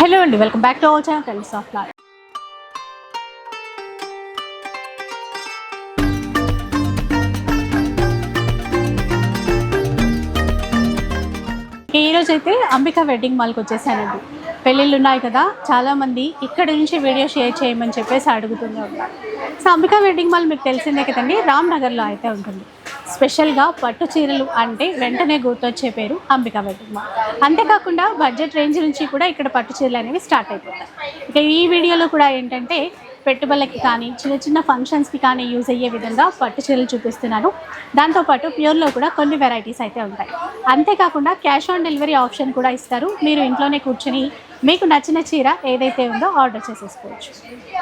Hello అండి welcome back to our channel కలిసి of life ఈ అయితే అంబికా వెడ్డింగ్ మాల్కి వచ్చేసానండి. పెళ్ళిళ్ళు ఉన్నాయి కదా చాలామంది ఇక్కడ నుంచి వీడియో షేర్ చేయమని చెప్పేసి అడుగుతూనే సో అంబికా వెడ్డింగ్ మాల్ మీకు తెలిసిందే కదండి రామ్ నగర్లో అయితే ఉంటుంది. స్పెషల్గా పట్టు చీరలు అంటే వెంటనే గుర్తొచ్చే పేరు అంబికా వెడ్డింగ్ అంతేకాకుండా బడ్జెట్ రేంజ్ నుంచి కూడా ఇక్కడ పట్టు చీరలు అనేవి స్టార్ట్ అయిపోతాయి. ఇక ఈ వీడియోలో కూడా ఏంటంటే పెట్టుబడులకి కానీ చిన్న చిన్న ఫంక్షన్స్కి కానీ యూజ్ అయ్యే విధంగా పట్టు చీరలు చూపిస్తున్నాను. దాంతోపాటు ప్యూర్లో కూడా కొన్ని వెరైటీస్ అయితే ఉంటాయి. అంతేకాకుండా క్యాష్ ఆన్ డెలివరీ ఆప్షన్ కూడా ఇస్తారు. మీరు ఇంట్లోనే కూర్చొని మీకు నచ్చిన చీర ఏదైతే ఉందో ఆర్డర్ చేసేసుకోవచ్చు.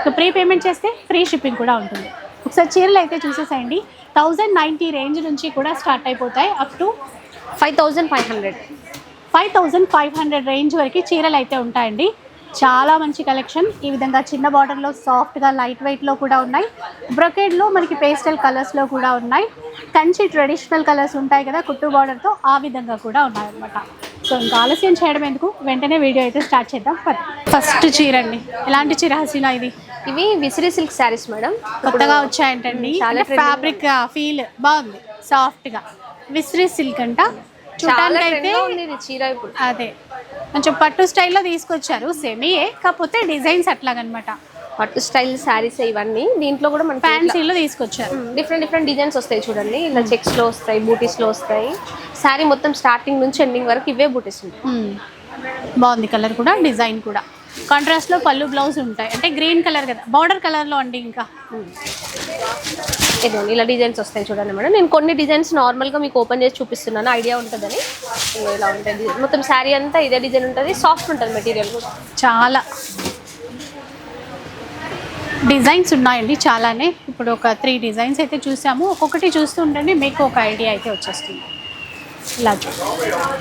ఇక ప్రీ పేమెంట్ చేస్తే ఫ్రీ షిప్పింగ్ కూడా ఉంటుంది. ఒకసారి చీరలు అయితే చూసేసేయండి. థౌజండ్ నైంటీ రేంజ్ నుంచి కూడా స్టార్ట్ అయిపోతాయి. Up to five thousand five hundred five thousand five hundred range వరకు చీరలు అయితే ఉంటాయండి. చాలా మంచి కలెక్షన్ ఈ విధంగా చిన్న బార్డర్లో సాఫ్ట్గా లైట్ వెయిట్లో కూడా ఉన్నాయి. బ్రొకేడ్లో మనకి పేస్టల్ కలర్స్లో కూడా ఉన్నాయి. కంచి ట్రెడిషనల్ కలర్స్ ఉంటాయి కదా కుట్టు బార్డర్తో ఆ విధంగా కూడా ఉన్నాయన్నమాట. సో ఇంకా ఆలస్యం చేయడం ఎందుకు? వెంటనే వీడియో అయితే స్టార్ట్ చేద్దాం. ఫస్ట్ చీర అండి ఎలాంటి చీర హసీనా ఇది? ఇవి విసిరి సిల్క్ శారీస్ మేడం. కొత్తగా వచ్చాయంటండి. చాలా ఫ్యాబ్రిక్ ఫీల్ బాగుంది. సాఫ్ట్గా విసిరి సిల్క్ అంట. ఇది చీర ఇప్పుడు. అదే. కొంచెం పట్టు స్టైల్లో తీసుకొచ్చారు సెమీయే కాకపోతే డిజైన్స్ అట్లాగనమాట. పట్టు స్టైల్ శారీస్ ఇవన్నీ. దీంట్లో కూడా మన ఫ్యాన్సీలో తీసుకొచ్చారు. డిఫరెంట్ డిఫరెంట్ డిజైన్స్ వస్తాయి చూడండి. ఇలా చెక్స్లో వస్తాయి బూటీస్లో వస్తాయి. శారీ మొత్తం స్టార్టింగ్ నుంచి ఎండింగ్ వరకు ఇవే బూటీస్ ఉంటాయి. బాగుంది కలర్ కూడా డిజైన్ కూడా. కాంట్రాస్ట్లో పళ్ళు బ్లౌజ్ ఉంటాయి. అంటే గ్రీన్ కలర్ కదా. బార్డర్ కలర్లో అండి ఇంకా. ఇదిగోండి ఇలా డిజైన్స్ వస్తాయి చూడండి మేడం. నేను కొన్ని డిజైన్స్ నార్మల్గా మీకు ఓపెన్ చేసి చూపిస్తున్నాను. ఐడియా ఉంటుందని. ఇలా ఉంటాయి design. మొత్తం శారీ అంతా ఇదే డిజైన్ ఉంటుంది. సాఫ్ట్ ఉంటుంది మెటీరియల్ కూడా. చాలా. డిజైన్స్ ఉన్నాయండి చాలానే. ఇప్పుడు ఒక త్రీ డిజైన్స్ అయితే చూసాము. ఒక్కొక్కటి చూస్తుంటండి మీకు ఒక ఐడియా అయితే వచ్చేస్తుంది. ఇలా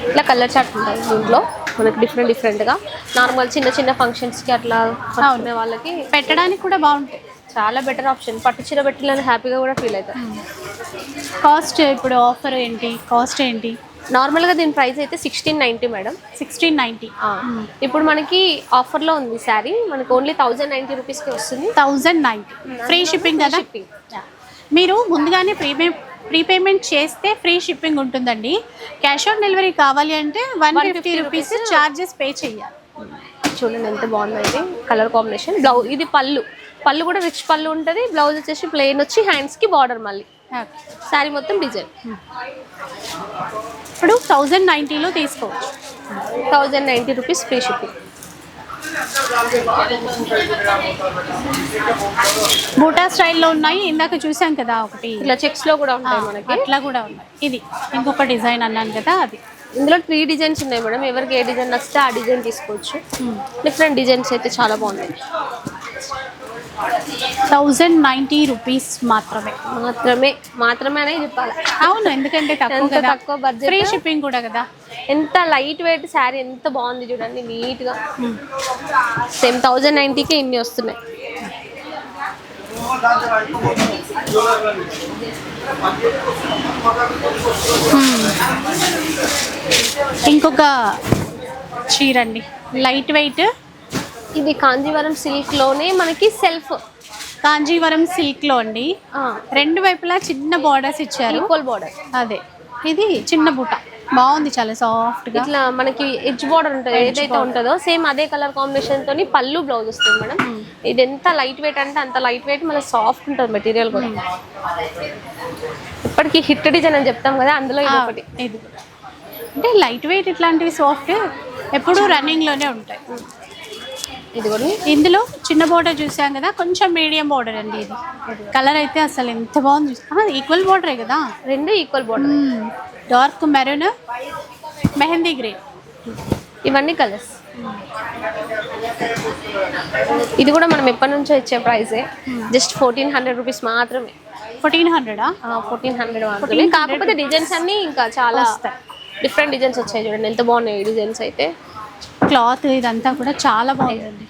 ఇట్లా కలర్ చార్ట్ ఉంటుంది దీంట్లో. మనకి డిఫరెంట్ డిఫరెంట్గా నార్మల్ చిన్న చిన్న ఫంక్షన్స్కి అట్లా పట్టుకునే వాళ్ళకి పెట్టడానికి కూడా బాగుంటాయి. చాలా బెటర్ ఆప్షన్ పట్టు చీర పెట్టాలని హ్యాపీగా కూడా ఫీల్ అవుతారు కాస్ట్ ఇప్పుడు ఆఫర్ ఏంటి? కాస్ట్ ఏంటి? నార్మల్గా దీని ప్రైస్ అయితే sixteen ninety madam. Sixteen ninety ఇప్పుడు మనకి ఆఫర్లో ఉంది శారీ మనకి ఓన్లీ థౌజండ్ నైంటీ రూపీస్కి వస్తుంది. థౌజండ్ నైంటీ ఫ్రీ షిప్పింగ్ కదా? షిప్పింగ్ మీరు ముందుగానే ప్రీపే ప్రీపేమెంట్ చేస్తే ఫ్రీ షిప్పింగ్ ఉంటుందండి. క్యాష్ ఆన్ డెలివరీ కావాలి అంటే one fifty rupees charges pay చేయాలి. చూడండి ఎంత బాగుందండి. Colour combination. బ్లౌజ్ ఇది పళ్ళు. పళ్ళు కూడా రిచ్ పళ్ళు ఉంటుంది. బ్లౌజ్ వచ్చేసి ప్లెయిన్ వచ్చి హ్యాండ్స్కి బార్డర్ మళ్ళీ. శారీ మొత్తం డిజైన్. ఇప్పుడు థౌజండ్ నైంటీలో తీసుకోవచ్చు. Thousand ninety rupees free shipping. బూటా స్టైల్లో ఉన్నాయి. ఇందాక చూసాం కదా ఒకటి. ఇలా చెక్స్లో కూడా ఉంటాయి మనకి. అట్లా కూడా ఉన్నాయి. ఇది ఇంకొక డిజైన్ అన్నాను కదా అది. ఇందులో త్రీ డిజైన్స్ ఉన్నాయి మేడం. ఎవరికి ఏ డిజైన్ నచ్చితే ఆ డిజైన్ తీసుకోవచ్చు. డిఫరెంట్ డిజైన్స్ అయితే చాలా బాగున్నాయి. థౌజండ్ నైంటీ రూపీస్ మాత్రమే. మాత్రమే మాత్రమే అనే చెప్పాలి? అవును ఎందుకంటే తక్కువ కదా. తక్కువ బడ్జెట్ ఫ్రీ షిప్పింగ్ కూడా కదా. ఎంత లైట్ వెయిట్ శారీ ఎంత బాగుంది చూడండి నీట్గా సేమ్ థౌజండ్ నైంటీకి ఇన్ని వస్తున్నాయి. ఇంకొక చీర అండి. లైట్ వెయిట్ ఇది కాంజీవరం సిల్క్లోనే మనకి సెల్ఫ్. కాంజీవరం సిల్క్లో అండి. రెండు వైపులా చిన్న బార్డర్స్ ఇచ్చారు. ఈక్వల్ బార్డర్ అదే. ఇది చిన్న బుట్ట. బాగుంది చాలా సాఫ్ట్గా ఇట్లా మనకి ఎడ్జ్ బార్డర్ ఉంటుంది. ఏదైతే ఉంటుందో సేమ్ అదే కలర్ కాంబినేషన్ తోని పళ్ళు బ్లౌజ్ వస్తుంది మేడం. ఇది ఎంత లైట్ వెయిట్ అంటే అంత లైట్ వెయిట్ మళ్ళీ సాఫ్ట్ ఉంటుంది మెటీరియల్ కూడా. ఇప్పటికి హిట్ డిజైన్ అని చెప్తాం కదా అందులో ఇది ఒకటి. అంటే లైట్ వెయిట్ ఇట్లాంటివి సాఫ్ట్ ఎప్పుడూ రన్నింగ్లోనే ఉంటాయి. ఇది కూడా ఇందులో చిన్న బోర్డర్ చూసాం కదా కొంచెం మీడియం బోర్డర్ అండి ఇది. కలర్ అయితే అసలు ఎంత బాగుంది ఈక్వల్ బోర్డరే కదా? రెండు equal border dark maroon mehndi green ఇవన్నీ కలర్స్ ఇది కూడా మనం ఎప్పటి నుంచో ఇచ్చే ప్రైసే జస్ట్ ఫోర్టీన్ హండ్రెడ్ రూపీస్ మాత్రమే. ఫోర్టీన్ హండ్రెడా ఫోర్టీన్ హండ్రెడ్ మాత్రమే. కాకపోతే డిజైన్స్ అన్నీ ఇంకా చాలా డిఫరెంట్ డిజైన్స్ వచ్చాయి చూడండి. ఎంత బాగున్నాయి డిజైన్స్ అయితే. క్లాత్ ఇదంతా కూడా చాలా బాగుందండి.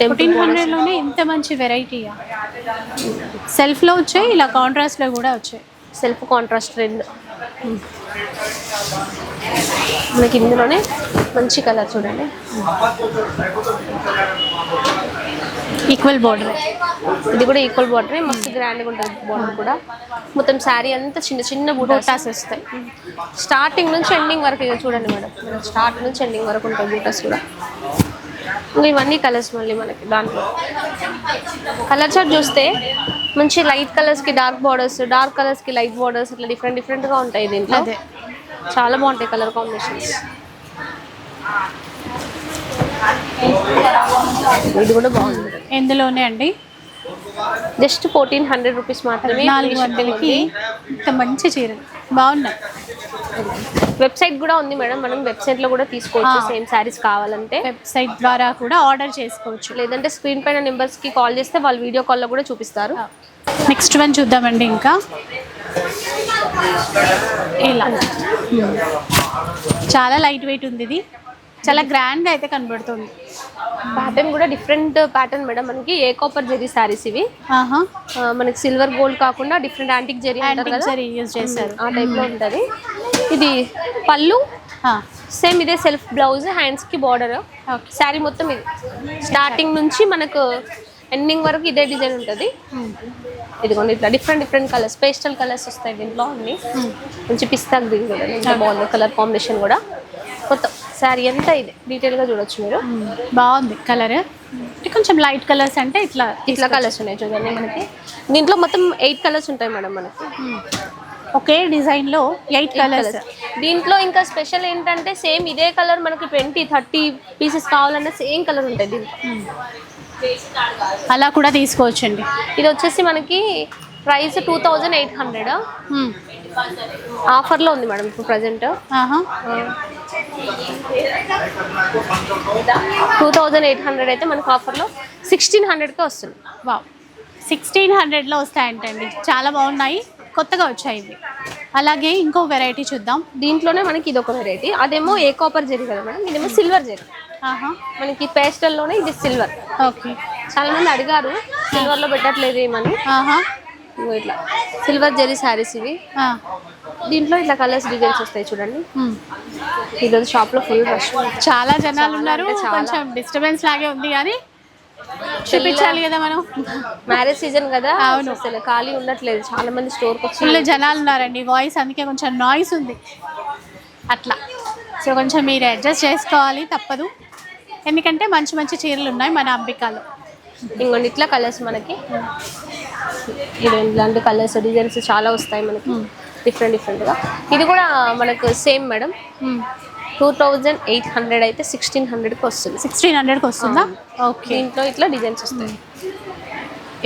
ఫోర్టీన్ హండ్రెడ్లోనే ఇంత మంచి వెరైటీయా సెల్ఫ్లో వచ్చాయి ఇలా కాంట్రాస్ట్లో కూడా వచ్చాయి? సెల్ఫ్ కాంట్రాస్ట్ రెండు. మనకి ఇందులోనే మంచి కలర్ చూడండి. Equal border. ఇది కూడా ఈక్వల్ బార్డర్. మస్తు గ్రాండ్గా ఉంటుంది బార్డర్ కూడా. మొత్తం శారీ అంతా చిన్న చిన్న బూటాస్ వస్తాయి. స్టార్టింగ్ నుంచి ఎండింగ్ వరకు ఇక చూడండి మేడం. స్టార్ట్ నుంచి ఎండింగ్ వరకు ఉంటుంది బూటాస్ కూడా. ఇంకా ఇవన్నీ కలర్స్ మళ్ళీ మనకి దాంట్లో. కలర్ చార్ట్ చూస్తే మంచి లైట్ కలర్స్కి డార్క్ బార్డర్స్ డార్క్ కలర్స్కి లైట్ బార్డర్స్ ఇట్లా డిఫరెంట్ డిఫరెంట్గా ఉంటాయి దీంట్లో. చాలా బాగుంటాయి కలర్ కాంబినేషన్స్ ఇది కూడా బాగుంది. ఇందులోనే అండి? జస్ట్ ఫోర్టీన్ హండ్రెడ్ రూపీస్ మాత్రమే నాలుగు వందలకి ఇంత మంచి చీరలు బాగున్నాయి వెబ్సైట్ కూడా ఉంది మేడం. మనం వెబ్సైట్లో కూడా తీసుకోవచ్చు. సేమ్ శారీస్ కావాలంటే. వెబ్సైట్ ద్వారా కూడా ఆర్డర్ చేసుకోవచ్చు. లేదంటే స్క్రీన్ పైన నెంబర్స్కి కాల్ చేస్తే వాళ్ళు వీడియో కాల్లో కూడా చూపిస్తారు. నెక్స్ట్ వన్ చూద్దామండి ఇంకా. ఇలా. చాలా లైట్ వెయిట్ ఉంది ఇది. చాలా గ్రాండ్గా అయితే కనబడుతుంది. ప్యాటర్న్ కూడా డిఫరెంట్ ప్యాటర్న్ మేడం మనకి ఏ కాపర్ జెరీ శారీస్ ఇవి. మనకి సిల్వర్ గోల్డ్ కాకుండా different antique zari sari use చేశారు ఆ టైప్లో ఉంటది. ఇది పళ్ళు. సేమ్ ఇదే సెల్ఫ్ బ్లౌజ్ హ్యాండ్స్కి బార్డర్ శారీ మొత్తం ఇది. స్టార్టింగ్ నుంచి మనకు ఎండింగ్ వరకు ఇదే డిజైన్ ఉంటుంది. ఉమ్, ఇదిగోండి ఇట్లా different different colours pastel colours వస్తాయి దీంట్లో అన్ని. ఉమ్. మంచి పిస్తా గ్రీన్ కూడా ఎంత బాగుంది కలర్ కాంబినేషన్ కూడా. మొత్తం. శారీ అంతా ఇది. డీటెయిల్గా చూడొచ్చు మీరు. బాగుంది కలర్. కొంచెం లైట్ కలర్స్ అంటే ఇట్లా ఇట్లా కలర్స్ ఉన్నాయి చూడండి మనకి. దీంట్లో మొత్తం ఎయిట్ కలర్స్ ఉంటాయి మేడం మనకి. ఒకే డిజైన్లో ఎయిట్ కలర్స్ దీంట్లో ఇంకా స్పెషల్ ఏంటంటే సేమ్ ఇదే కలర్ మనకి ట్వంటీ థర్టీ పీసెస్ కావాలన్నా సేమ్ కలర్ ఉంటాయి దీంట్లో. అలా కూడా తీసుకోవచ్చండి. ఇది వచ్చేసి మనకి price two thousand eight hundred ఆఫర్లో ఉంది మేడం ఇప్పుడు present. Two thousand eight hundred అయితే మనకు ఆఫర్లో సిక్స్టీన్ హండ్రెడ్కే వస్తుంది. వావ్. సిక్స్టీన్ హండ్రెడ్లో వస్తాయంటండి. చాలా బాగున్నాయి. కొత్తగా వచ్చాయి ఇవి అలాగే ఇంకో వెరైటీ చూద్దాం. దీంట్లోనే మనకి ఇది ఒక వెరైటీ. అదేమో ఏ కాపర్ జరీ కదా మేడం? ఇదేమో సిల్వర్ జరీ. ఆహా. మనకి పేస్టల్లోనే ఇది సిల్వర్. ఓకే. చాలా మంది అడిగారు సిల్వర్లో పెట్టట్లేదు ఏమని? ఆహా. ఇగో ఇట్లా. సిల్వర్ జరీ శారీస్ ఇవి. దీంట్లో ఇట్లా కలర్స్ డిజైన్స్ వస్తాయి చూడండి. ఈరోజు షాప్లో ఫుల్ రష్ చాలా జనాలు ఉన్నారు. కొంచెం డిస్టర్బెన్స్ లాగే ఉంది కానీ చూపించాలి కదా మనం. మ్యారేజ్ సీజన్ కదా. అవును. అసలు ఖాళీ ఉండట్లేదు. చాలా మంది వచ్చి ఫుల్ జనాలు ఉన్నారండి. వాయిస్ అందుకే కొంచెం నాయిస్ ఉంది. అట్లా. సో కొంచెం మీరు అడ్జస్ట్ చేసుకోవాలి. తప్పదు. ఎందుకంటే మంచి మంచి చీరలు ఉన్నాయి మన అంబికాలో. ఇంకొన్ని ఇట్లా కలర్స్ మనకి. ఇలాంటి కలర్స్ డిజైన్స్ చాలా వస్తాయి మనకి. డిఫరెంట్ డిఫరెంట్గా ఇది కూడా మనకు same madam two thousand eight hundred అయితే సిక్స్టీన్ హండ్రెడ్కి వస్తుంది. సిక్స్టీన్ హండ్రెడ్కి వస్తుందా? ఓకే దీంట్లో ఇట్లా డిజైన్స్ వస్తాయి.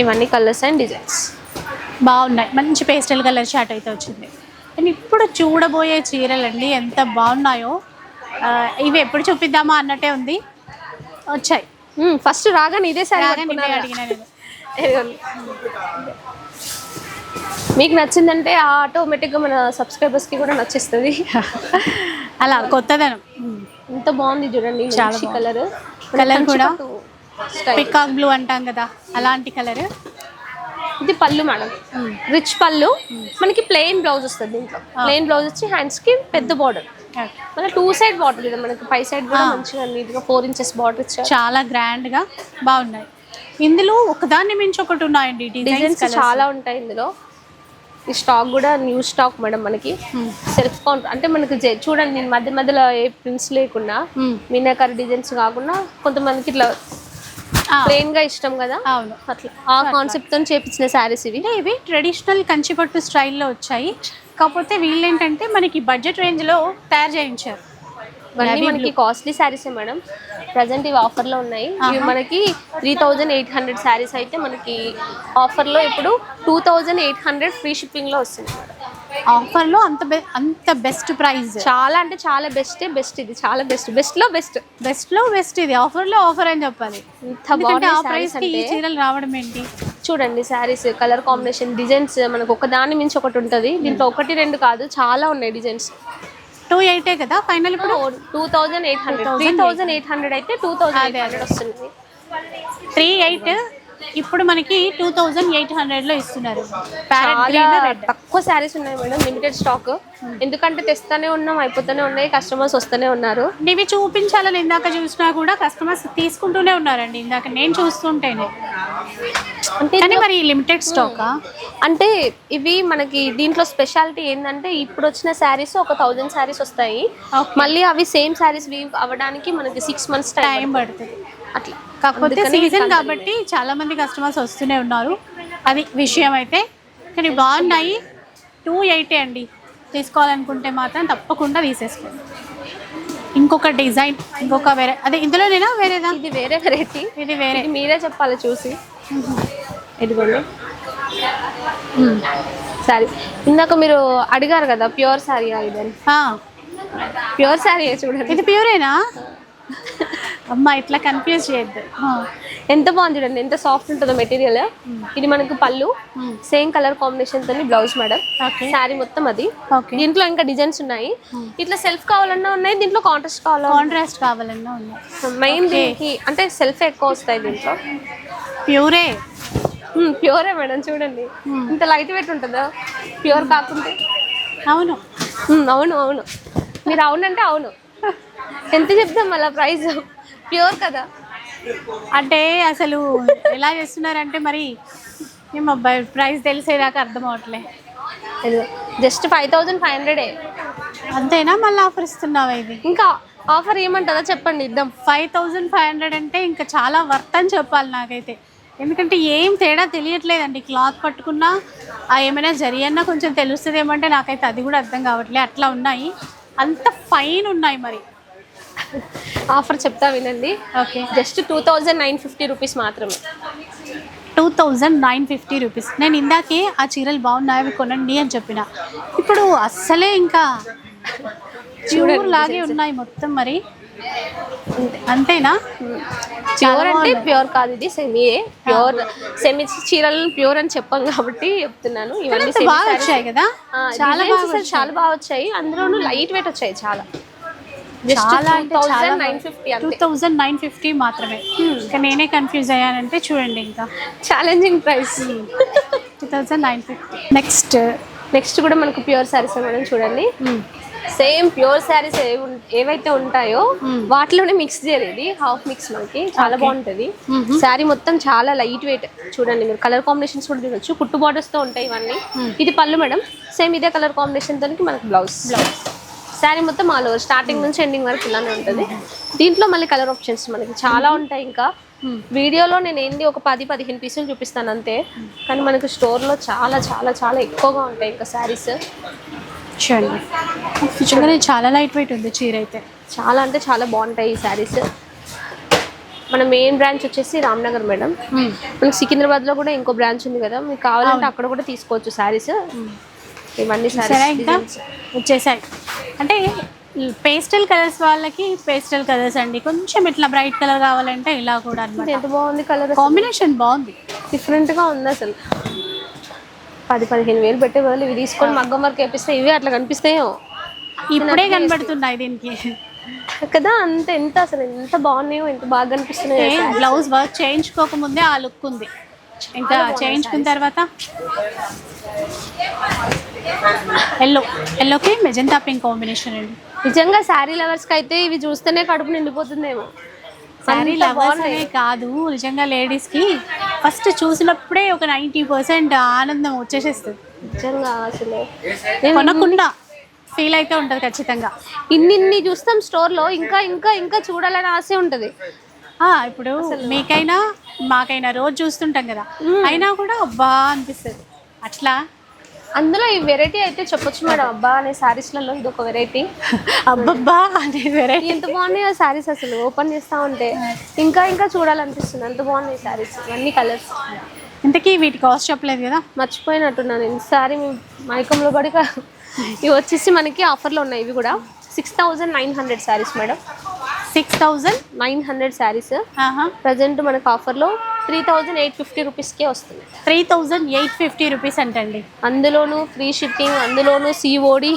ఇవన్నీ కలర్స్ అండ్ డిజైన్స్ బాగున్నాయి. మంచి పేస్టల్ కలర్ షార్ట్ అయితే వచ్చింది. కానీ ఇప్పుడు చూడబోయే చీరలండి ఎంత బాగున్నాయో. ఇవి ఎప్పుడు చూపిద్దామా అన్నట్టే ఉంది. వచ్చాయి. ఫస్ట్ రాగానే ఇదే సారీ అడిగినా నేను. మీకు నచ్చిందంటే ఆటోమేటిక్గా మన సబ్స్క్రైబర్స్కి కూడా నచ్చేస్తుంది. అలా కొత్తదనం. ఎంత బాగుంది చూడండి చాలా కలర్. కలర్ కూడా పికాక్ బ్లూ అంటాం కదా అలాంటి కలర్. ఇది పళ్ళు మేడం. రిచ్ పళ్ళు. మనకి ప్లెయిన్ బ్లౌజ్ వస్తుంది దీంట్లో. ప్లెయిన్ బ్లౌజ్ వచ్చి హ్యాండ్స్కి పెద్ద బార్డర్. మన టూ సైడ్ బార్డర్ ఇది మనకి. పై సైడ్ కూడా మంచిగా నీట్గా ఫోర్ ఇంచెస్ బార్డర్ ఇచ్చారు. చాలా గ్రాండ్గా బాగున్నాయి. ఇందులో ఒకదాన్ని మించి ఒకటి ఉన్నాయండి డిజైన్స్ చాలా ఉంటాయి ఇందులో. ఈ స్టాక్ కూడా న్యూ స్టాక్ మేడం మనకి. సెల్ఫ్ కౌంటర్ అంటే మనకి చూడండి నేను మధ్య మధ్యలో ఏ ప్రింట్స్ లేకుండా మీనాకారి డిజైన్స్ కాకుండా కొంతమందికి ఇట్లా ప్లెయిన్గా ఇష్టం కదా? అవును. అట్లా. ఆ కాన్సెప్ట్తో చేపించిన శారీస్ ఇవి. ఇవి ట్రెడిషనల్ కంచిపట్టు స్టైల్లో వచ్చాయి. కాకపోతే వీళ్ళు ఏంటంటే మనకి బడ్జెట్ రేంజ్లో తయారు చేయించారు. ఇవన్నీ మనకి కాస్ట్లీ శారీసే మేడం ప్రజెంట్ ఇవి ఆఫర్లో ఉన్నాయి. ఇవి మనకి three thousand eight hundred saris అయితే మనకి ఆఫర్లో ఇప్పుడు two thousand eight hundred free షిప్పింగ్లో వస్తుంది మేడం ఆఫర్లో అంత అంత బెస్ట్ ప్రైస్ చాలా అంటే చాలా బెస్ట్ బెస్ట్ ఇది. చాలా బెస్ట్ బెస్ట్లో బెస్ట్ బెస్ట్లో బెస్ట్ ఇది. ఆఫర్లో ఆఫర్ అని చెప్పాలి. ఆ ఈ చీరలు రావడం ఏంటి? చూడండి శారీస్ కలర్ కాంబినేషన్ డిజైన్స్ మనకు ఒక దాని మించి ఒకటి ఉంటుంది. దీంట్లో ఒకటి రెండు కాదు చాలా ఉన్నాయి డిజైన్స్ టూ ఎయిటే కదా ఫైనల్ ఇప్పుడు? Two thousand eight hundred three thousand eight hundred అయితే టూ థౌజండ్ ఎయిట్ హండ్రెడ్ వస్తుంది. త్రీ ఎయిట్ ఇప్పుడు మనకి టూ థౌజండ్ ఎయిట్ హండ్రెడ్లో ఇస్తున్నారు తక్కువ శారీస్ ఉన్నాయి మేడం లిమిటెడ్ స్టాక్ ఎందుకంటే తెస్తానే ఉన్నాం అయిపోతూనే ఉన్నాయి కస్టమర్స్ వస్తూనే ఉన్నారు. ఇవి చూపించాలని ఇందాక చూసినా కూడా కస్టమర్స్ తీసుకుంటూనే ఉన్నారండి. ఇందాక నేను చూస్తుంటేనే. అంటే మరి లిమిటెడ్ స్టాకా అంటే ఇవి మనకి దీంట్లో స్పెషాలిటీ ఏంటంటే ఇప్పుడు వచ్చిన శారీస్ ఒక థౌజండ్ శారీస్ వస్తాయి. మళ్ళీ అవి సేమ్ శారీస్ అవ్వడానికి మనకి సిక్స్ మంత్స్ టైం పడుతుంది. అట్లా. కాకపోతే సీజన్ కాబట్టి చాలా మంది కస్టమర్స్ వస్తూనే ఉన్నారు. అది విషయం అయితే. కానీ బాగున్నాయి. టూ ఎయిటీ అండి. తీసుకోవాలనుకుంటే మాత్రం తప్పకుండా తీసేసుకోండి. ఇంకొక డిజైన్ ఇంకొక వేరే అదే ఇందులోనేనా వేరేదా? ఇది వేరే వెరైటీ ఇది వేరే. మీరే చెప్పాలి చూసి. ఇదిగోండి. సారీ. ఇందాక మీరు అడిగారు కదా ప్యూర్ శారీ ఇదని? ప్యూర్ శారీ చూడండి. ఇది ప్యూరేనా అమ్మా ఇట్లా కన్ఫ్యూజ్ చేయొద్దు. ఎంత బాగుంది చూడండి ఎంత సాఫ్ట్ ఉంటుందో మెటీరియల్ ఇది మనకు పళ్ళు సేమ్ కలర్ కాంబినేషన్ తోని బ్లౌజ్ మేడం శారీ మొత్తం అది. దీంట్లో ఇంకా డిజైన్స్ ఉన్నాయి. ఇట్లా సెల్ఫ్ కావాలన్నా ఉన్నాయి దీంట్లో కాంట్రాస్ట్ కావాలన్నా కాంట్రాస్ట్ కావాలన్నా ఉన్నాయి. మెయిన్ దీనికి అంటే సెల్ఫ్ ఎక్కువ వస్తాయి దీంట్లో. ప్యూరే ప్యూరే మేడం చూడండి. ఇంత లైట్ వెయిట్ ఉంటుందా? ప్యూర్ కాకుంటే. అవును. అవును అవును. మీరు అవునంటే అవును. ఎంత చెప్తాం మళ్ళీ ప్రైస్ ప్యూర్ కదా. అంటే అసలు ఎలా చేస్తున్నారంటే మరి ఏమో ప్రైస్ తెలిసేదాకా అర్థం అవట్లే. జస్ట్ ఫైవ్ థౌజండ్ ఫైవ్ హండ్రెడే. అంతేనా మళ్ళీ ఆఫర్ ఇస్తున్నావా ఇది? ఇంకా ఆఫర్ ఏమంటుందో చెప్పండి ఇద్దాం. ఫైవ్ థౌజండ్ ఫైవ్ హండ్రెడ్ అంటే ఇంకా చాలా వర్త్ అని చెప్పాలి నాకైతే. ఎందుకంటే ఏం తేడా తెలియట్లేదండి క్లాత్ పట్టుకున్నా ఆ ఏమైనా జరి అన్నా కొంచెం తెలుస్తుంది ఏమంటే నాకైతే అది కూడా అర్థం కావట్లేదు అట్లా ఉన్నాయి. అంత ఫైన్ ఉన్నాయి మరి. ఆఫర్ చెప్తా వినండి. Okay. Just two thousand nine fifty rupees మాత్రమే. Two thousand nine fifty rupees. నేను ఇందాకే ఆ చీరలు బాగున్నాయి అవి కొనండి అని చెప్పిన. ఇప్పుడు అస్సలే ఇంకా ప్యూర్ లాగే ఉన్నాయి మొత్తం మరి. అంతేనా? ప్యూర్ అంటే ప్యూర్ కాదు ఇది సెమీయే ప్యూర్ సెమీ చీరలను ప్యూర్ అని చెప్పాం కాబట్టి చెప్తున్నాను. ఇవన్నీ బాగా. వచ్చాయి కదా? చాలా బాగా చాలా బాగా వచ్చాయి. అందులోనూ లైట్ వెయిట్ వచ్చాయి చాలా. చాలా టూ అంటే చాలా థౌజండ్ నైన్ ఫిఫ్టీ టూ అంతే. థౌజండ్ నైన్ ఫిఫ్టీ మాత్రమే. ఇంకా నేనే కన్ఫ్యూజ్ అయ్యానంటే చూడండి ఇంకా. Challenging price two thousand nine fifty next next కూడా మనకు ప్యూర్ శారీస్ మేడం చూడండి. సేమ్ ప్యూర్ శారీస్ ఏవైతే ఉంటాయో వాటిలోనే మిక్స్ చేయలేదు. హాఫ్ మిక్స్ మనకి. చాలా బాగుంటది. శారీ మొత్తం చాలా లైట్ వెయిట్ చూడండి మీరు కలర్ కాంబినేషన్స్ కూడా చూడొచ్చు కుట్టు బార్డర్స్తో ఉంటాయి ఇవన్నీ. ఇది పళ్ళు మేడం. సేమ్ ఇదే కలర్ కాంబినేషన్ తోనికి మనకి బ్లౌజ్ బ్లౌజ్ శారీ మొత్తం ఆల్ ఓవర్ స్టార్టింగ్ నుంచి ఎండింగ్ వరకు ఇలానే ఉంటుంది. దీంట్లో మళ్ళీ కలర్ ఆప్షన్స్ మనకి చాలా ఉంటాయి ఇంకా. వీడియోలో నేను ఏంది ఒక పది పదిహేను పీసులు చూపిస్తాను అంతే. కానీ మనకు స్టోర్లో చాలా చాలా చాలా ఎక్కువగా ఉంటాయి ఇంకా శారీస్ చూడండి. నిజంగానే చాలా లైట్ వెయిట్ ఉంది చీర అయితే. చాలా అంటే చాలా బాగుంటాయి ఈ శారీస్ మన మెయిన్ బ్రాంచ్ వచ్చేసి రామ్నగర్ మేడం మనకి సికింద్రాబాద్లో కూడా ఇంకో బ్రాంచ్ ఉంది కదా. మీకు కావాలంటే అక్కడ కూడా తీసుకోవచ్చు శారీస్ ఇవన్నీ సరే శారీస్ వచ్చేసాయి. అంటే పేస్టల్ కలర్స్ వాళ్ళకి పేస్టల్ కలర్స్ అండి. కొంచెం ఇట్లా బ్రైట్ కలర్ కావాలంటే ఇలా కూడా అనమాట ఎంత బాగుంది కలర్ కాంబినేషన్ బాగుంది. డిఫరెంట్గా ఉంది అసలు. పది పదిహేను వేలు పెట్టే బదులు ఇవి తీసుకొని మగ్గం వర్క్ వేపిస్తే ఇవి అట్లా కనిపిస్తాయో? ఇప్పుడే కనబడుతున్నాయి దీనికి. కదా అంత ఎంత అసలు? ఎంత బాగున్నాయో ఎంత బాగా కనిపిస్తున్నాయో బ్లౌజ్ వర్క్ చేయించుకోకముందే ఆ లుక్ ఉంది. ఇంకా చేయించుకున్న తర్వాత ఎల్లో ఎల్లోకి మెజంతా పింక్ కాంబినేషన్ అండి. నిజంగా శారీ లవర్స్కి అయితే ఇవి చూస్తేనే కడుపు నిండిపోతుందేమో. శారీ లవర్స్. అనే కాదు నిజంగా లేడీస్కి ఫస్ట్ చూసినప్పుడే ఒక నైంటీ పర్సెంట్ ఆనందం వచ్చేసేస్తుంది. నిజంగా అసలు. కొనకుండా ఫీల్ అయితే ఉంటుంది ఖచ్చితంగా. ఇన్ని చూస్తాం స్టోర్లో ఇంకా ఇంకా ఇంకా చూడాలని ఆశ ఉంటుంది. ఆ, ఇప్పుడు మీకైనా మాకైనా రోజు చూస్తుంటాం కదా. అయినా కూడా అబ్బా అనిపిస్తుంది. అట్లా అందులో ఈ వెరైటీ అయితే చెప్పొచ్చు మేడం. అబ్బా అనే శారీస్లలో ఇది ఒక వెరైటీ అబ్బబ్బా అనే వెరైటీ ఎంత బాగున్నాయి ఆ శారీస్ అసలు. ఓపెన్ చేస్తా ఉంటే ఇంకా ఇంకా చూడాలనిపిస్తుంది. అంత బాగున్నాయి శారీస్ అన్ని కలర్స్ ఇంతకీ వీటి కాస్ట్ చెప్పలేదు కదా? మర్చిపోయినట్టున్నాను. ఈసారి మైకంలో పడి ఇవి వచ్చేసి మనకి ఆఫర్లో ఉన్నాయి. ఇవి కూడా six thousand nine hundred saris madam. Six thousand nine hundred saris present మనకు ఆఫర్లో త్రీ థౌజండ్ ఎయిట్ ఫిఫ్టీ రూపీస్కే వస్తుంది. Three thousand eight fifty rupees అంటండి. అందులోను ఫ్రీ షిప్పింగ్ అందులోను సిఓడి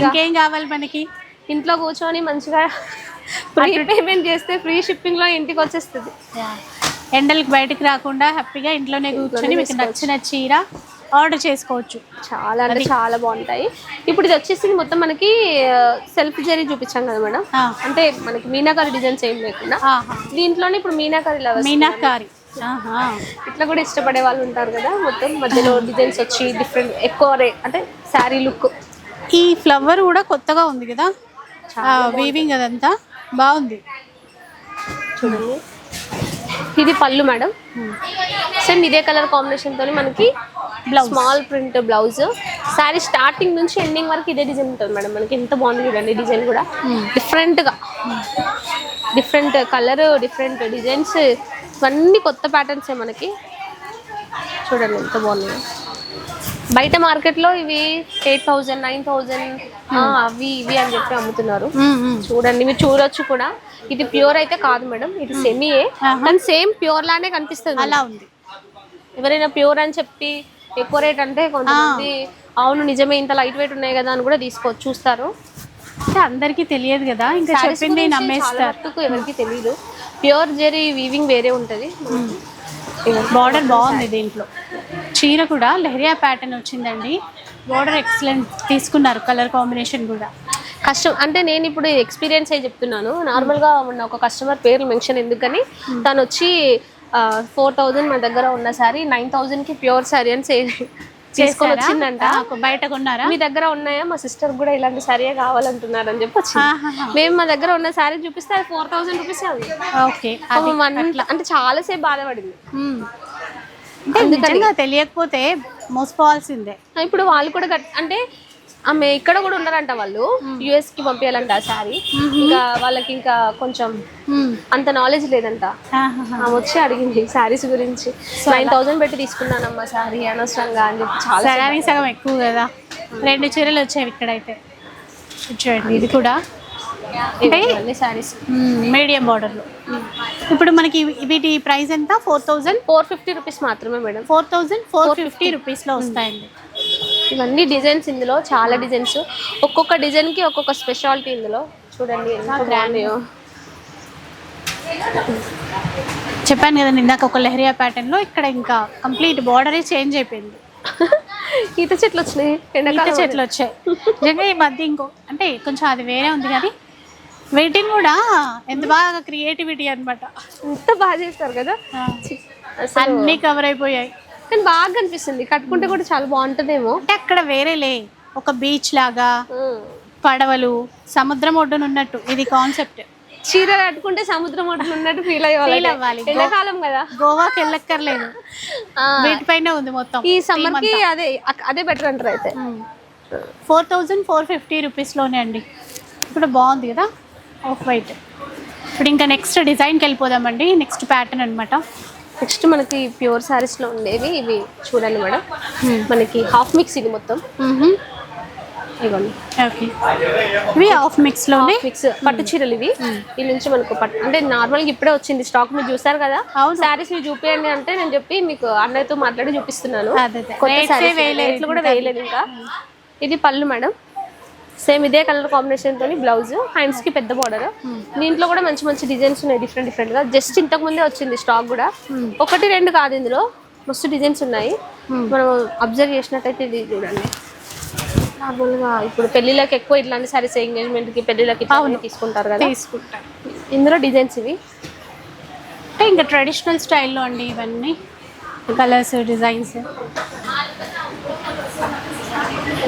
ఇంకేం కావాలి మనకి? ఇంట్లో కూర్చొని మంచిగా ప్రీ పేమెంట్ చేస్తే ఫ్రీ షిప్పింగ్లో ఇంటికి వచ్చేస్తుంది ఎండలకు బయటకు రాకుండా హ్యాపీగా ఇంట్లోనే కూర్చొని మీకు నచ్చిన చీర ఆర్డర్ చేసుకోవచ్చు. చాలా అంటే చాలా బాగుంటాయి. ఇప్పుడు ఇది వచ్చేసి మొత్తం మనకి సెల్ఫ్ జరీ చూపించాం కదా మేడం. అంటే మనకి మీనాకారి డిజైన్స్ ఏం లేకుండా. దీంట్లోనే ఇప్పుడు మీనాకారి లవర్స్ మీనాకారి ఇట్లా కూడా ఇష్టపడే వాళ్ళు ఉంటారు కదా మొత్తం మధ్యలో డిజైన్స్ వచ్చి డిఫరెంట్ ఎక్కువ రే అంటే శారీ లుక్ ఈ ఫ్లవర్ కూడా కొత్తగా ఉంది కదా? వీవింగ్ అదంతా? బాగుంది. చూడండి. ఇది పళ్ళు మేడం. సేమ్ ఇదే కలర్ కాంబినేషన్ తోని మనకి blouse small print blouse sari starting నుంచి ఎండింగ్ వరకు ఇదే డిజైన్ ఉంటుంది మేడం. మనకి ఎంత బాగుంది చూడండి డిజైన్ కూడా. డిఫరెంట్గా. డిఫరెంట్ కలర్ డిఫరెంట్ డిజైన్స్ ఇవన్నీ కొత్త ప్యాటర్న్స్ మనకి. చూడండి ఎంత బాగున్నాయి. బయట మార్కెట్లో ఇవి ఎయిట్ థౌజండ్ నైన్ థౌజండ్ అవి ఇవి అని చెప్పి అమ్ముతున్నారు. మ్మ్, మ్మ్. చూడండి మీరు చూడొచ్చు కూడా. ఇది ప్యూర్ అయితే కాదు మేడం ఇది సెమీయే కానీ సేమ్ ప్యూర్ లానే కనిపిస్తుంది అలా ఉంది. ఎవరైనా ప్యూర్ అని చెప్పి ఎక్కువ రేట్ అంటే కొంతమంది అవును నిజమే ఇంత లైట్ వెయిట్ ఉన్నాయి కదా అని కూడా తీసుకోవచ్చు చూస్తారు. అంటే అందరికీ తెలియదు కదా ఇంకా చెప్పింది నమ్మేస్తారు. ఎవరికి తెలియదు ప్యూర్ జెరీ వీవింగ్ వేరే ఉంటుంది. బార్డర్ బాగుంది దీంట్లో. చీర కూడా లెహరియా ప్యాటర్న్ వచ్చిందండి. బార్డర్ ఎక్సలెంట్ తీసుకున్నారు కలర్ కాంబినేషన్ కూడా. కష్టం అంటే నేను ఇప్పుడు ఎక్స్పీరియన్స్ అయి చెప్తున్నాను. నార్మల్గా మొన్న ఒక కస్టమర్ పేరు మెన్షన్ ఎందుకని తను వచ్చి ఫోర్ థౌజండ్ మన దగ్గర ఉన్న సారీ నైన్ థౌజండ్కి ప్యూర్ సారీ అని చేశారా? వచ్చిందంట. బయట కొన్నారా? మీ దగ్గర ఉన్నాయా? మా సిస్టర్ కూడా ఇలాంటి సారీయే కావాలంటున్నారు అని చెప్పి వచ్చింది. ఆహాహా. మేము మా దగ్గర ఉన్న సారీ చూపిస్తే అది ఫోర్ థౌసండ్ రూపీస్ అది. ఓకే అంటే చాలా సేపు బాధపడింది. అంటే నిజంగా తెలియకపోతే మోసపోవాల్సిందే ఇప్పుడు వాళ్ళు కూడా అంటే ఆమె ఇక్కడ కూడా ఉన్నారంట వాళ్ళు. యుఎస్కి పంపించాలంట ఆ సారీ ఇంకా వాళ్ళకి ఇంకా కొంచెం. అంత నాలెడ్జ్ లేదంట. ఆమె వచ్చి అడిగింది శారీస్ గురించి. నైన్ థౌసండ్ పెట్టి తీసుకున్నానమ్మా శారీ అనవసరంగా అని చెప్పి చాలా సగం ఎక్కువ కదా. రెండు చీరలు వచ్చాయి ఇక్కడైతే. చూడండి ఇది కూడా. శారీస్ మీడియం బార్డర్లో ఇప్పుడు మనకి వీటి ప్రైస్ ఎంత? Four thousand four fifty rupees madam madam. Four thousand four fifty రూపీస్లో వస్తాయండి. ఇవన్నీ డిజైన్స్ ఇందులో చాలా డిజైన్స్. ఒక్కొక్క డిజైన్కి ఒక్కొక్క స్పెషాలిటీ ఇందులో. చూడండి ఎంత బాగున్నాయో చెప్పాను కదండి ఇందాక ఒక లెహరియా ప్యాటర్న్లో ఇక్కడ ఇంకా కంప్లీట్ బార్డరే చేంజ్ అయిపోయింది. ఈత చెట్లు వచ్చినాయి. ఈత చెట్లు వచ్చాయి. నిజంగా ఈ మధ్య ఇంకో అంటే కొంచెం అది వేరే ఉంది కానీ వెయిటింగ్ కూడా ఎంత బాగా క్రియేటివిటీ అనమాట ఎంత బాగా చేస్తారు కదా? అన్నీ కవర్ అయిపోయాయి. కానీ బాగా అనిపిస్తుంది కట్టుకుంటే కూడా చాలా బాగుంటుందేమో. అంటే అక్కడ వేరేలే. ఒక బీచ్ లాగా. పడవలు సముద్రం ఒడ్డున ఉన్నట్టు. ఇది కాన్సెప్ట్ చీర కట్టుకుంటే సముద్రం ఒడ్డున ఉన్నట్టు ఫీల్ అవ్వాలి. ఎండాకాలం కదా. గోవాకి వెళ్ళక్కర్లేదు. వీటిపైనే ఉంది మొత్తం. ఈ సమ్మర్కి అదే అదే బెటర్ అంటారు అయితే. ఫోర్ థౌజండ్ ఫోర్ ఫిఫ్టీ రూపీస్లోనే అండి. ఇప్పుడు బాగుంది కదా? Off white. ఇప్పుడు ఇంకా నెక్స్ట్ డిజైన్కి వెళ్ళిపోదామండి. నెక్స్ట్ ప్యాటర్న్ అనమాట నెక్స్ట్ మనకి ప్యూర్ సారీస్లో ఉండేవి ఇవి చూడండి మేడం. మనకి హాఫ్ మిక్స్ ఇది మొత్తం. ఇవ్వండి. ఓకే. ఇవి ఆఫ్ మిక్స్లోనే మిక్స్ పట్టు చీరలు ఇవి. ఈ నుంచి మనకు పట్టు అంటే నార్మల్గా ఇప్పుడే వచ్చింది స్టాక్. మీరు చూసారు కదా. శారీస్ మీరు చూపియండి అంటే నేను చెప్పి మీకు అన్నయ్యతో మాట్లాడి చూపిస్తున్నాను. కొత్త రేట్లు కూడా వేయలేదు ఇంకా. ఇది పళ్ళు మేడం. సేమ్ ఇదే కలర్ కాంబినేషన్ తోని బ్లౌజ్ హ్యాండ్స్కి పెద్ద బార్డర్. దీంట్లో కూడా మంచి మంచి డిజైన్స్ ఉన్నాయి డిఫరెంట్ డిఫరెంట్గా. జస్ట్ ఇంతకు ముందే వచ్చింది స్టాక్ కూడా. ఒకటి రెండు కాదు ఇందులో. మస్తు డిజైన్స్ ఉన్నాయి. మనం అబ్జర్వ్ చేసినట్టయితే ఇది చూడండి. నార్మల్గా ఇప్పుడు పెళ్ళిళ్ళకి ఎక్కువ ఇట్లాంటి సారీస్ ఎంగేజ్మెంట్కి పెళ్ళిళ్ళకి ఇట్లాంటివి తీసుకుంటారు కదా. తీసుకుంటాం ఇందులో డిజైన్స్ ఇవి. అంటే ఇంకా ట్రెడిషనల్ స్టైల్లో అండి ఇవన్నీ. Colours designs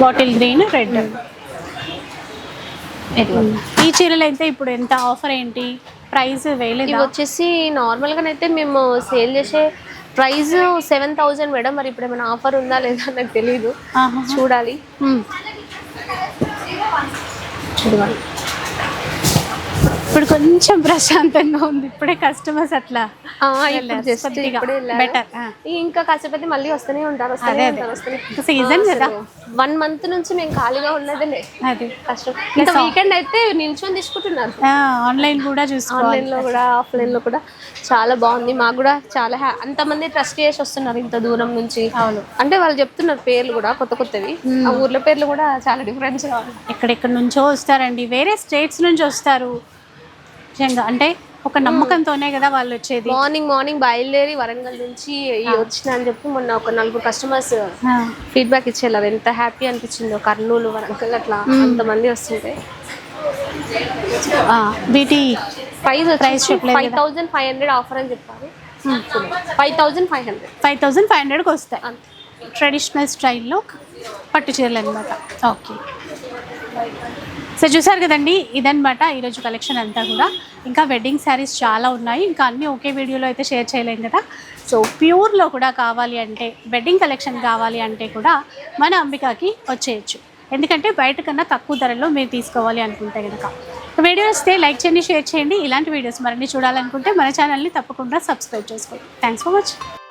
bottle green red ఈ చీరలు అయితే ఇప్పుడు ఎంత ఆఫర్ ఏంటి? ప్రైస్ వేయలేదా? వచ్చేసి నార్మల్ గానైతే మేము సేల్ చేసే ప్రైస్ సెవెన్ థౌజండ్ మేడం. మరి ఇప్పుడు ఏమైనా ఆఫర్ ఉందా లేదా నాకు తెలియదు. చూడాలి. ఇప్పుడు కొంచెం ప్రశాంతంగా ఉంది. ఇప్పుడే కస్టమర్స్ అట్లా. ఆ. ఇంకా కాసేపు అయితే మళ్ళీ వస్తూనే ఉంటారు సీజన్ కదా. వన్ మంత్ నుంచి మేము ఖాళీగా ఉన్నదిలే అది. కష్టం. ఇంకా వీకెండ్ అయితే నిల్చొని తీసుకుంటున్నారు. ఆన్లైన్ కూడా చూసుకోవాలి. ఆన్లైన్లో కూడా ఆఫ్లైన్లో కూడా చాలా బాగుంది. మాకు కూడా చాలా హ్యా అంతమంది ట్రస్ట్ చేసి వస్తున్నారు ఇంత దూరం నుంచి. అవును. అంటే వాళ్ళు చెప్తున్నారు పేర్లు కూడా కొత్త కొత్తవి. ఆ ఊర్ల పేర్లు కూడా చాలా డిఫరెన్స్ ఎక్కడెక్కడ నుంచో వస్తారండి. వేరే స్టేట్స్ నుంచి వస్తారు. నిజంగా అంటే ఒక నమ్మకంతోనే కదా వాళ్ళు వచ్చేది. మార్నింగ్ మార్నింగ్ బయలుదేరి వరంగల్ నుంచి వచ్చిన అని చెప్పి మొన్న ఒక నలుగురు కస్టమర్స్ ఫీడ్బ్యాక్ ఇచ్చేయారు ఎంత హ్యాపీ అనిపించిందో. కర్నూలు వరంగల్ అట్లా అంతమంది వస్తుంటే. వీటి ప్రైస్ చెప్పలేదు five thousand five hundred offer అని చెప్పారు. Five thousand five hundred five thousand five హండ్రెడ్కి వస్తాయి. ట్రెడిషనల్ స్టైల్లో పట్టు చీరలు అనమాట ఓకే సో చూసారు కదండి ఇదనమాట ఈరోజు కలెక్షన్ అంతా కూడా. ఇంకా వెడ్డింగ్ శారీస్ చాలా ఉన్నాయి. ఇంకా అన్నీ ఒకే వీడియోలో అయితే షేర్ చేయలేం కదా. సో ప్యూర్లో కూడా కావాలి అంటే వెడ్డింగ్ కలెక్షన్ కావాలి అంటే కూడా మన అంబికాకి వచ్చేయచ్చు. ఎందుకంటే బయట కన్నా తక్కువ ధరలో మీరు తీసుకోవాలి అనుకుంటే కనుక వీడియో వస్తే లైక్ చేయండి షేర్ చేయండి. ఇలాంటి వీడియోస్ మరిన్ని చూడాలనుకుంటే మన ఛానల్ని తప్పకుండా సబ్స్క్రైబ్ చేసుకోండి. Thanks for watching